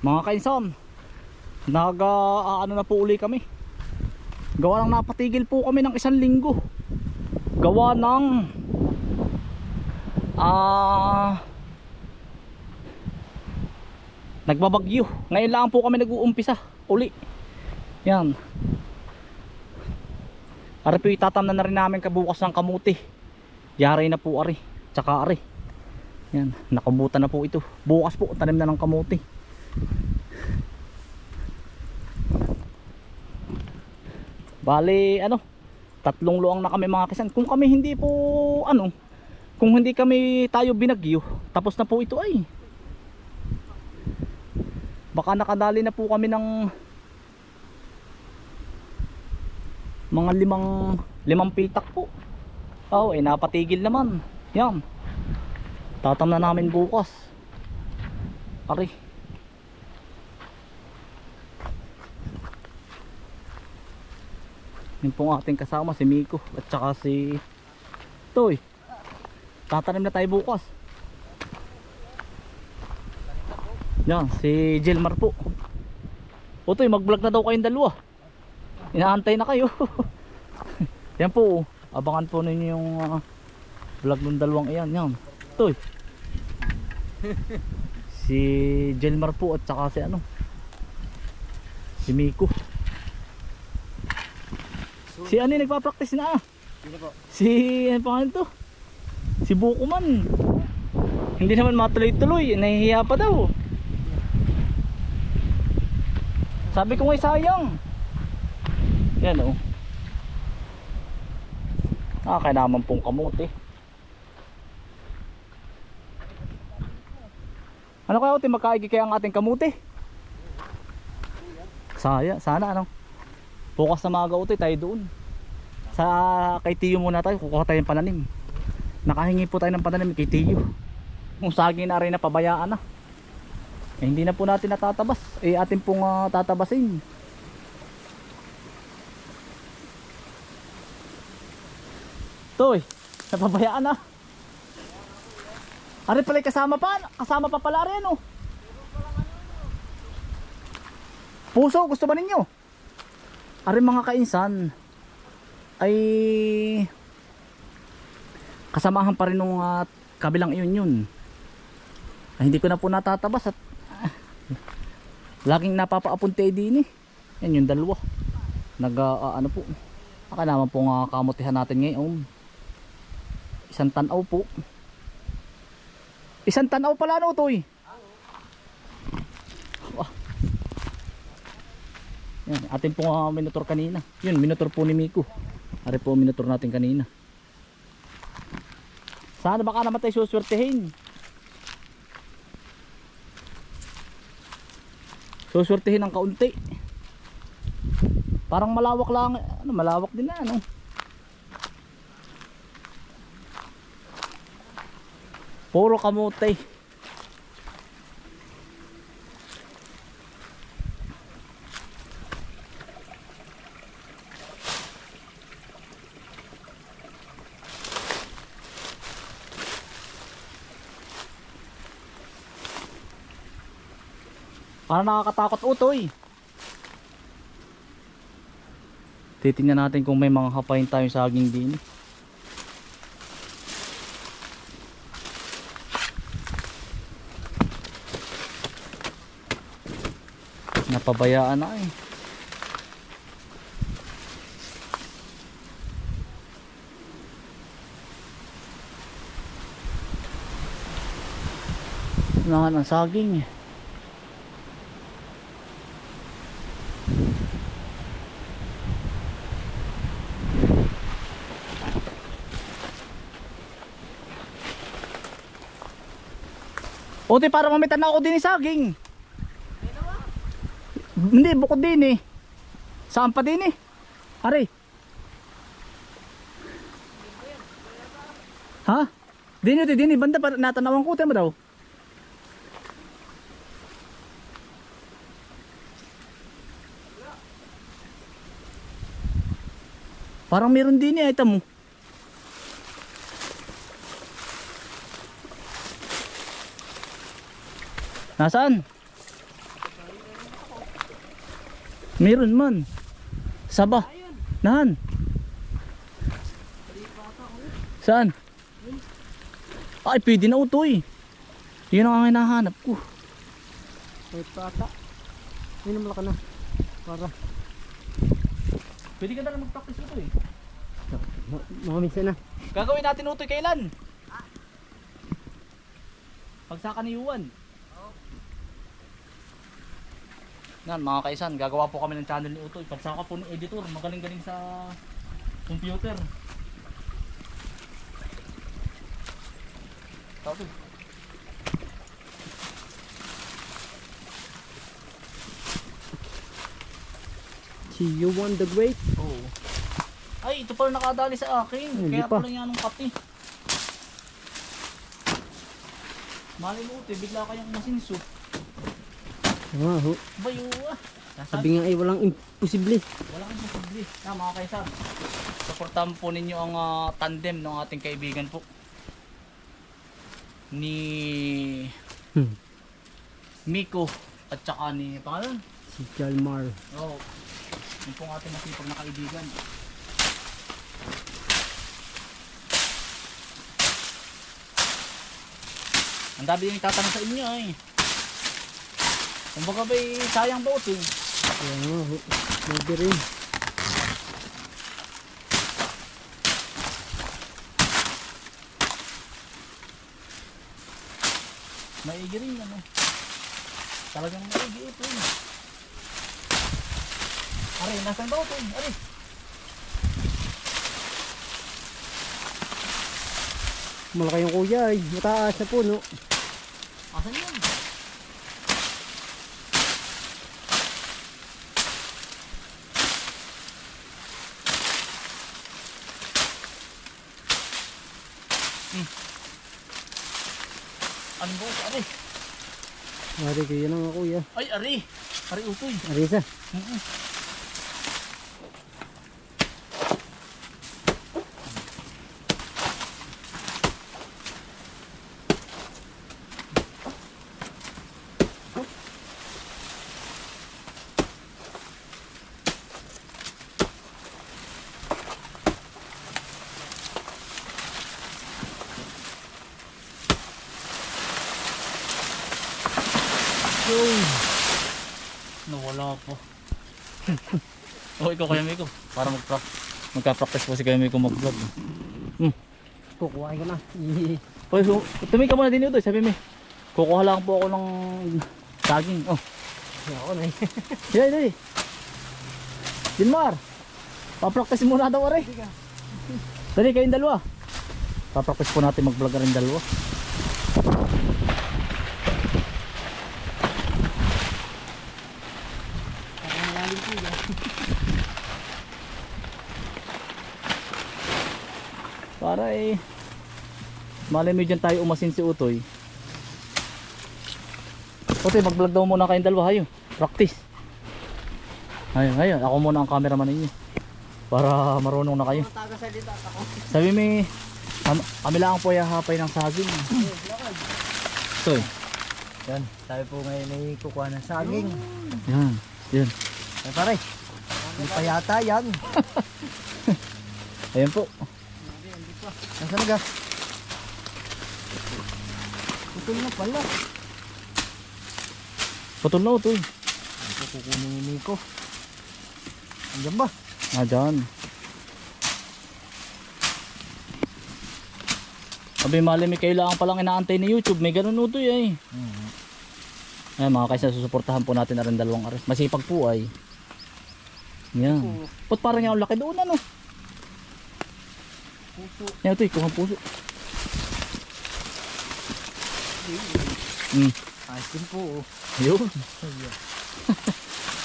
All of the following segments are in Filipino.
Mga kainsan, nag ano na po uli kami. Gawa lang napatigil po kami ng isang linggo. Gawa ng ah nagbabagyo. Ngayon lang po kami nag-uumpisa uli. Yan. Ari po itatamnan na rin namin kabukas ng kamuti. Yari na po ari. Tsaka ari. Yan, nakabutan na po ito. Bukas po tanim na ng kamuti. Bali, ano? Tatlong luang na kami mga kisan. Kung kami hindi po ano, kung hindi kami tayo binagyo, tapos na po ito ay. Baka nakadali na po kami ng mga limang limang pitak po. Oh, eh napatigil naman. Yan. Tatam na namin bukas. Ari. Yung pong ating kasama si Miko at saka si Toy. Tatanim na tayo bukas. Yan, si Jelmar po. O Toy, mag-vlog na daw kayong dalawa. Inaantay na kayo. Yan po, abangan po ninyo yung ah, vlog ng dalawang iyan. Yan, Toy. si Jelmar po at saka si ano. Si Miko. Si ano yung nagpa-practice na ah? Sino po? Si ano pangalan to? Si Bukuman. Hindi naman matuloy-tuloy, nahihiya pa daw. Sabi ko nga sayang. Yan oh. Ah, kaya naman pong kamote. Ano kaya uti magkaigi kaya ang ating kamote? Saya, sana ano. Bukas na maaga uti tayo doon. Sa kay Tiyo muna tayo, kukuha tayong pananim. Nakahingi po tayo ng pananim kay Tiyo. Kung saging na rin na pabayaan na. Eh, hindi na po natin natatabas. Eh atin pong ah, tatabasin. Toy, napabayaan na. Ari pala kasama pa, kasama pa pala rin oh. Puso, gusto ba ninyo? Ari mga kainsan ay kasamahan pa rin nung ah, kabilang iyon yun. Ay, hindi ko na po natatabas at ah, laging napapaapunte din eh. Yan yung dalawa. Nag ah, ano po. Aka naman po nga kamutihan natin ngayon. Isang tanaw po. Isang tanaw pala no to eh. Ah. Yan, atin po nga minotor kanina. Yun, minotor po ni Miko. Ari po minotor natin kanina. Sana baka naman tayo suswertehin. Suswertehin ng kaunti. Parang malawak lang, ano, malawak din na ano. Puro kamote. Parang nakakatakot utoy. Titingnan natin kung may mga hapain tayong saging din. Napabayaan na eh. Unahan ang saging eh. Ote para mamitan ako din ni saging. Hindi, bukod din eh. Saan pa din eh? Ari. Ha? Dini, dini, dini, banda pa natanawan ko, tema daw. Parang meron din eh, ito mo. Nasaan? Meron man. Saba. Nahan. Saan? Ay, pwede na utoy. Yun ang hinahanap ko. May pata. Minum ka na. Para. Pwede ka na lang mag-practice utoy. Ma- Mga minsan na. Gagawin natin utoy kailan? Pagsaka ni Yuan. Yan mga kaisan, gagawa po kami ng channel ni Utoy. Pagsaka po ng editor, magaling-galing sa computer. Tapos, Si Yuan the Great. Oo. Ay, ito pala nakadali sa akin. Hindi Kaya pa. pala yan ang kape. Malay mo, bigla kayong masinso. Ah, ho. Bayo ah. Sabi nga ay walang imposible. Wala kang posible. Na mga kaisan. Supportahan po ninyo ang ah, tandem ng ating kaibigan po. Ni Hmm. Miko at saka ni pangalan. Si Jalmar. Oo. Yung pong ating masipag na kaibigan. Ang dami din tatanong sa inyo ay. Kung baka ba'y sayang ba ito? Kaya nga ho. Maybe rin. Maigi rin ano. Talagang maigi ito. eh. Ari, nasan ba ito? Ari. Malaki yung kuya ay. Mataas na puno. Asan yun? Ano ba ito? Ari. Mari kaya na nga kuya. Ay, ari. Ari utoy. Arisa. Mm-mm. Nawala po. oh, ikaw kaya Miko. Para magpa magka-practice po si Kuya Miko mag-vlog. Kukuhain ko na. Hoy, so, tumi ka muna din ito. Sabi mo, kukuha lang po ako ng saging. Oh, Ako na eh. dali, dali. Dinmar, pa-practice muna daw are. Dali, kayong dalawa. Pa-practice po natin mag-vlog rin dalawa. Para eh, malay mo dyan tayo umasin si Utoy. Utoy, mag-vlog daw muna kayong dalawa. Hayo, practice. Ayun, ayun. Ako muna ang cameraman ninyo. Para marunong na kayo. Sabi may kam- kami lang po hapay ng saging. Utoy. Yan. Sabi po ngayon may kukuha ng saging. Yan, yan. Ay pare. Hindi pa yata yan. Ayan po. Nasaan ka? Putol na pala. Putol na Utoy. Ito kukunin ni Nico. Andiyan ba? Ah, dyan. Sabi mali may kailangan palang inaantay ni YouTube. May ganun Utoy ay. Ay mga kaysa susuportahan po natin na rin dalawang ares. Masipag po ay. Yan. Ba't parang yung laki doon ano? Yan ito, kuha puso. Hmm. Ayos din po. oh. Yun.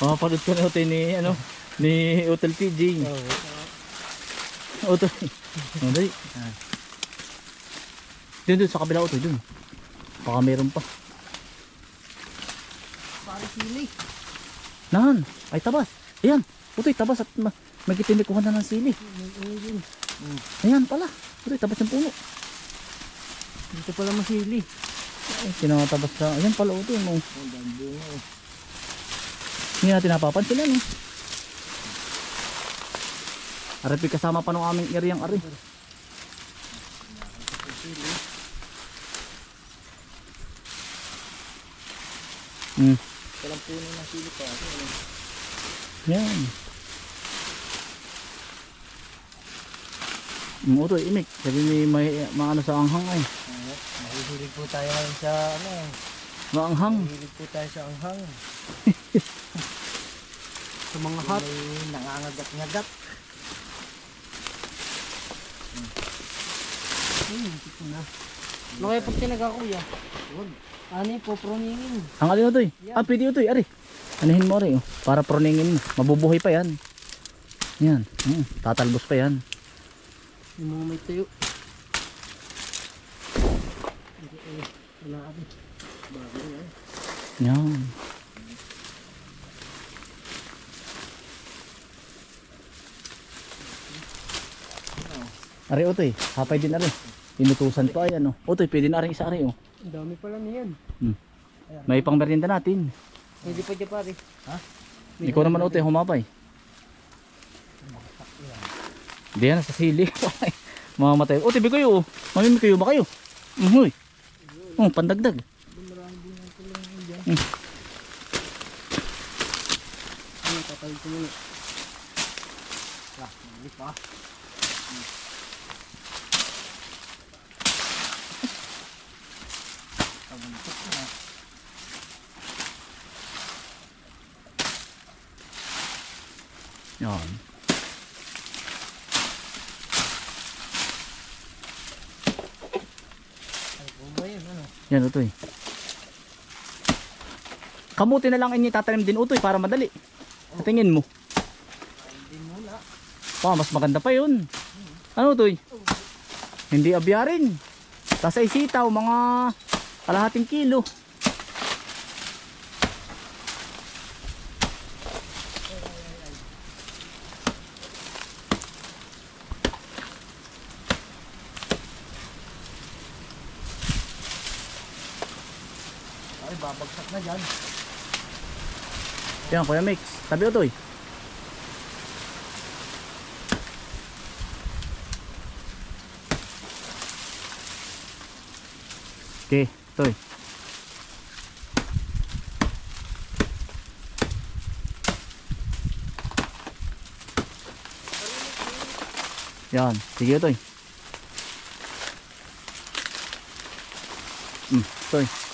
Mapapanood ko na ito ni ano ni Hotel PJ. Oo. Hotel. Oh, dali. Dun sa kabila ito dun. Baka meron pa. Pare sili. Nahan. Ay tabas. Ayan. Utoy tabas at ma magitin kuha na ng sili. Ayun. Ayan pala. Utoy tabas ng puno. Dito pala masili. Ay, kinatabas sa. Ayan pala utoy mo. Ang ganda. Hindi natin napapansin ano. Aripi kasama pa nung aming area ari. Hmm. Walang puno ng sili pa. Ano? Yan. Umuto, imik. Sabi may may maano sa anghang ay. Oo. Mahihilig po tayo ngayon sa ano. Maanghang. Mahihilig po tayo sa anghang. Sa mga May nangangagat-ngagat. Hmm, ito na. Ano kaya pag tinaga kuya? Ano yung poproningin? Ang alin ito eh. Ah, pwede eh. Ari. Anahin mo ari. Oh. Para proningin mo. Mabubuhay pa yan. Yan. Mm, tatalbos pa yan. Yung mga may tuyo. Yan. Ari utoy, hapay din ari. Inutusan pa ay ano. Utoy, pwede na rin isa ari oh. Ang dami pala niyan. May pang merienda natin. Hindi pa dyan pare. Ikaw naman utoy, humapay. Di yan, sa sili. Mamamatay. Utoy, bikoy oh. Mamimikoy ba kayo? Uhoy. Oh, pandagdag. Tatawid ko muna. Ah, mali pa. Tabuntok na. Yan. Ay, ba yun? Ano? Yan utoy. Kamuti na lang inyo tatanim din utoy para madali. Sa tingin mo. Pa, mas maganda pa yun. Ano utoy? Hindi abyarin. Tapos ay mga kalahating kilo. Ay, babagsak na dyan. Yan, Kuya Mix. Tabi utoy. Okay, toy. Yan, sige toy. Hmm, toy.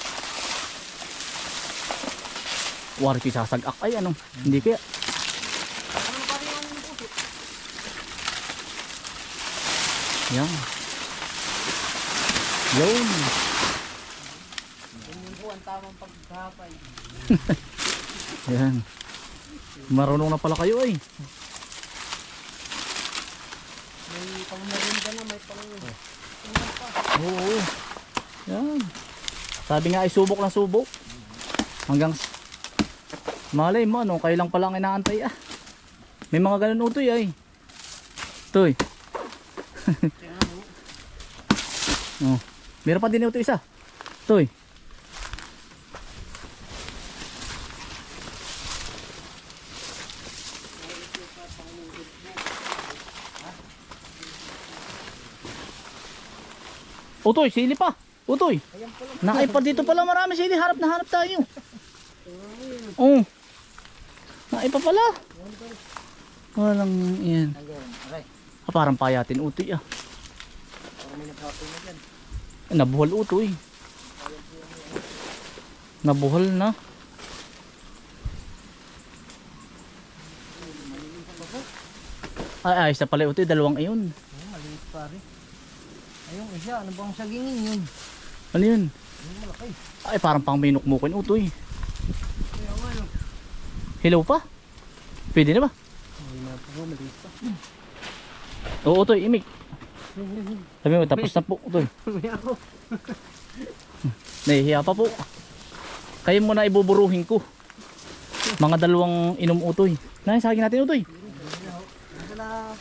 Wari ko sasagak ay ano, hindi kaya. Yan. Yun. Yun po ang tamang pagkakapay. Yan. Marunong na pala kayo ay. May pangmarinda na, may pang... Oo. Yan. Sabi nga ay subok na subok. Hanggang malay mo ano, kayo lang pala ang inaantay ah. May mga ganun utoy ay. Toy. oh. Meron pa din ito isa. Toy. Utoy, sili pa. Utoy. Naay pa dito pala marami sili. Harap na harap tayo. Oh. Naay pa pala. Walang yan. Ah, parang payatin utoy ah. Dyan. Nabuhal utoy. Nabuhal na. Ay, ayos na pala utoy. Dalawang iyon. Oh, maliit pare. Ayun isa, ano bang sagingin yun? Ano yun? Ay, parang pang minukmukin utoy. Kaya? Hello pa? Pwede na ba? Hindi na. Oo, utoy. Imik. Sabi mo, tapos na po. Utoy. May ako. Nahihiya pa po. Kayo muna ibuburuhin ko. Mga dalawang inom utoy. Nay, saging natin utoy. Ito na.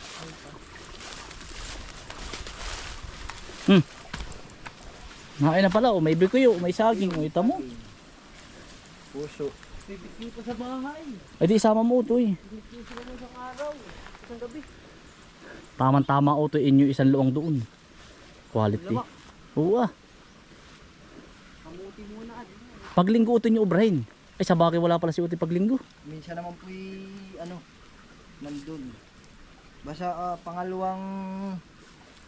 Nain na pala, oh, may bikuyo, may saging, oh, ita mo. Puso. Pipigil pa sa bahay. Ay di isama mo utoy. Pipigil sila ng isang araw. Isang gabi. Tamang tama utoy inyo isang luang doon. Quality. Oo ah. Kamuti muna. Paglinggo utoy nyo ubrahin. Ay sa bagay wala pala si utoy paglinggo. Minsan naman po ano, nandun. Basta ah, pangalawang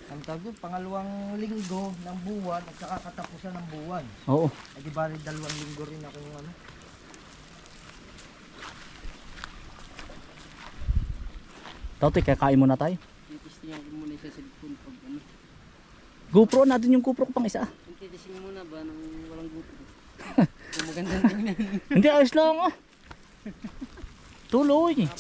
ang tawag doon, pangalawang linggo ng buwan at saka katapusan ng buwan. Oo. Ay di bali dalawang linggo rin ako yung ano. Tautoy kakain muna tayo. Titistingan ko muna sa cellphone pag ano. GoPro natin yung GoPro ko pang isa. Titistingin muna ba nang walang gusto. Kung magandang tingnan. Hindi ayos lang ah. Tuloy.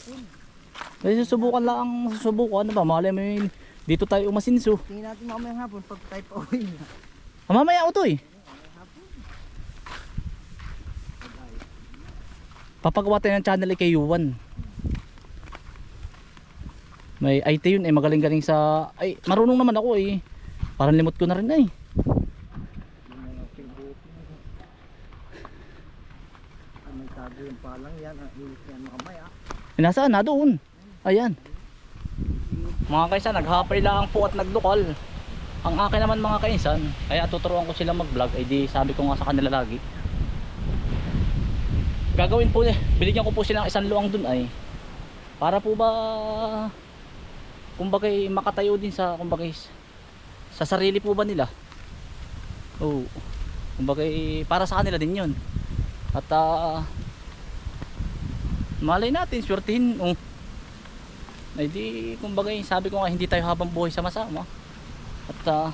Kasi susubukan lang ang susubukan. Ano ba? Malay mo yun. Dito tayo umasinso. Tingnan natin mamayang hapon pag tayo pa uwi na. Ah, mamaya utoy. Papagawa tayo ng channel kay Yuan. May IT yun eh magaling-galing sa ay marunong naman ako eh. Parang limot ko na rin eh. Ah, tago yung palang yan. Ang ilit yan mamaya. Eh, Nasaan na doon? Ayan. Mga kaisan, naghapay lang po at nagdukal. Ang akin naman mga kaisan, kaya tuturuan ko sila mag-vlog, ay di sabi ko nga sa kanila lagi. Gagawin po, eh, binigyan ko po sila ng isang luang dun ay. Para po ba, kumbaga makatayo din sa, kumbaga sa sarili po ba nila? Oo. Kumbaga para sa kanila din yun. At ah, malay natin, swertihin. Oh. Ay di, kumbaga sabi ko nga hindi tayo habang buhay sama-sama. At ah,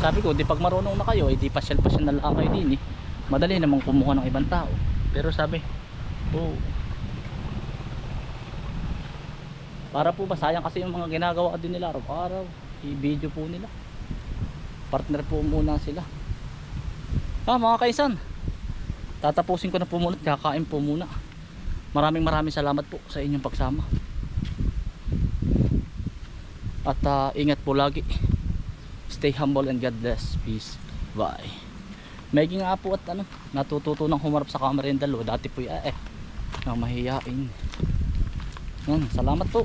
sabi ko, di pag marunong na kayo, ay di pasyal-pasyal na lang kayo din eh. Madali namang kumuha ng ibang tao. Pero sabi, oh, para po ba sayang kasi yung mga ginagawa din nila araw-araw. I-video po nila. Partner po muna sila. Ah mga kaisan tatapusin ko na po muna kakain po muna. Maraming maraming salamat po sa inyong pagsama. At ah, ingat po lagi. Stay humble and God bless. Peace. Bye Maging nga at ano, natututo ng humarap sa camera yung dalawa. Dati po eh, na mahihain. Yan, salamat po.